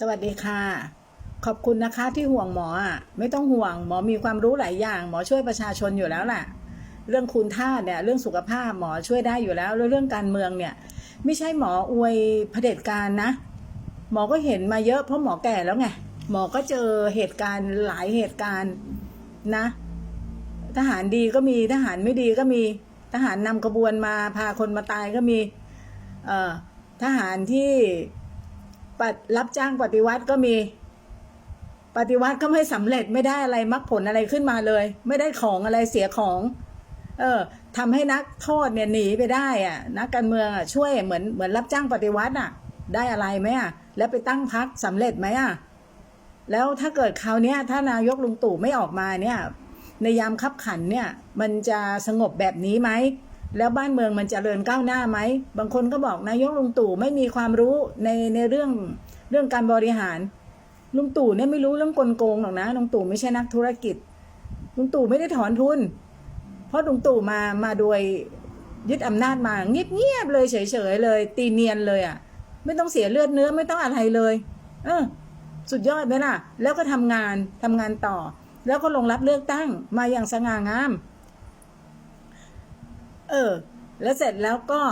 สวัสดีค่ะ ขอบคุณนะคะที่ห่วงหมออะไม่ต้องห่วงหมอมีความรู้หลายอย่าง หมอช่วยประชาชนอยู่แล้วแหละเรื่องคุณท่าเนี่ยเรื่องสุขภาพหมอช่วยได้อยู่แล้วแล้วเรื่องการเมืองเนี่ย ไม่ใช่หมออวยเผด็จการนะ หมอก็เห็นมาเยอะเพราะหมอแก่แล้วไงหมอก็เจอเหตุการณ์หลายเหตุการณ์นะ ทหารดีก็มีทหารไม่ดีก็มีทหารนำกระบวนมาพาคนมาตายก็มีเอ่อทหารที่ รับจ้างปฏิวัติก็มี ปฏิวัติก็ไม่สำเร็จไม่ได้อะไรมรรคผลอะไรขึ้นมาเลย ไม่ได้ของอะไรเสียของ เออทำให้นักโทษเนี่ยหนีไปได้อะนักการเมืองอะช่วยเหมือนเหมือนรับจ้างปฏิวัติอะ ได้อะไรไหมอะแล้วไปตั้งพักสำเร็จไหมอะแล้วถ้าเกิดคราวนี้ถ้านายกลุงตู่ไม่ออกมาเนี่ยในยามคับขันเนี่ย มันจะสงบแบบนี้ไหม แล้วบ้านเมืองมันจเจริญก้าวหน้าไหม บางคนก็บอกนายกลุงตู่ไม่มีความรู้ในในเรื่องเรื่องการบริหาร ลุงตู่เนี่ยไม่รู้เรื่องกลโกงหรอกนะลุงตู่ไม่ใช่นักธุรกิจ ลุงตู่ไม่ได้ถอนทุน เพราะลุงตู่มามาโดยยึดอำนาจมาเงียบๆเลยเฉยๆเลย ตีเนียนเลยอะ่ะ ไม่ต้องเสียเลือดเนื้อไม่ต้องอะไรเลย เออ สุดยอดไหมล่ะ แล้วก็ทำงานทำงานต่อ แล้วก็ลงรับเลือกตั้งมาอย่างสง่างาม ออ แล้วเสร็จแล้วก็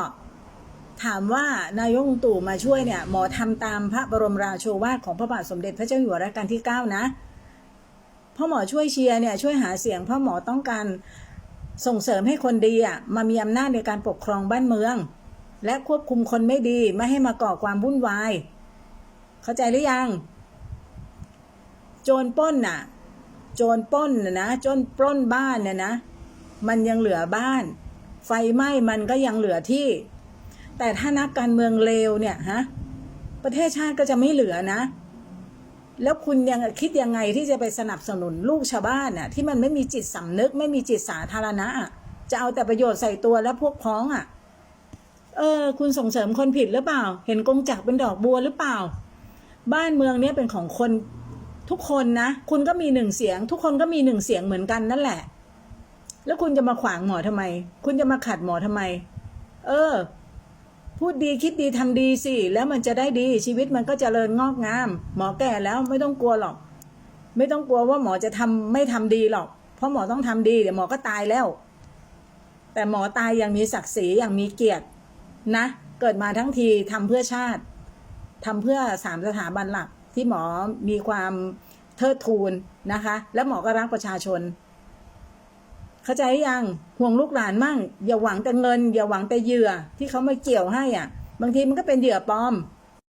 ถามว่านายกลุงตู่มาช่วยเนี่ย หมอทำตามพระบรมราโชวาทของพระบาทสมเด็จพระเจ้าอยู่หัวรัชกาลที่เก้านะพ่อหมอช่วยเชียร์เนี่ยช่วยหาเสียงพ่อหมอต้องการส่งเสริมให้คนดีอะมามีอำนาจในการปกครองบ้านเมือง และควบคุมคนไม่ดีไม่ให้มาก่อความวุ่นวาย เข้าใจหรือยัง โจรป้นน่ะ โจรป้นนะนะโจรปล้นบ้านเนี่ยนะ มันยังเหลือบ้าน ไฟไหม้มันก็ยังเหลือที่ แต่ถ้านักการเมืองเลวเนี่ยฮะประเทศชาติก็จะไม่เหลือนะ แล้วคุณยังคิดยังไงที่จะไปสนับสนุนลูกชาวบ้านน่ะที่มันไม่มีจิตสำนึก ไม่มีจิตสาธารณะจะเอาแต่ประโยชน์ใส่ตัวและพวกพ้องอะ เออ คุณส่งเสริมคนผิดหรือเปล่า เห็นกงจักเป็นดอกบัวหรือเปล่า บ้านเมืองเนี้ยเป็นของคนทุกคนนะ คุณก็มีหนึ่งเสียง ทุกคนก็มีหนึ่งเสียงเหมือนกันนั่นแหละ แล้วคุณจะมาขวางหมอทำไม คุณจะมาขัดหมอทำไม เออ พูดดีคิดดีทำดีสิ แล้วมันจะได้ดี ชีวิตมันก็จเจริญงอกงาม หมอแก่แล้วไม่ต้องกลัวหรอก ไม่ต้องกลัวว่าหมอจะทำไม่ทำดีหรอก เพราะหมอต้องทำดี เดี๋ยวหมอก็ตายแล้ว แต่หมอตายอย่างมีศักดิ์ศรีอย่างมีเกียรติ นะ เกิดมาทั้งทีทำเพื่อชาติทำเพื่อสามสถาบันหลักที่หมอมีความเทิดทูนนะคะ และหมอก็รักประชาชน เข้าใจยังห่วงลูกหลานมั่ง อย่าหวังแต่เงิน อย่าหวังแต่เหยื่อที่เขามาเกี่ยวให้อะ บางทีมันก็เป็นเหยื่อปลอม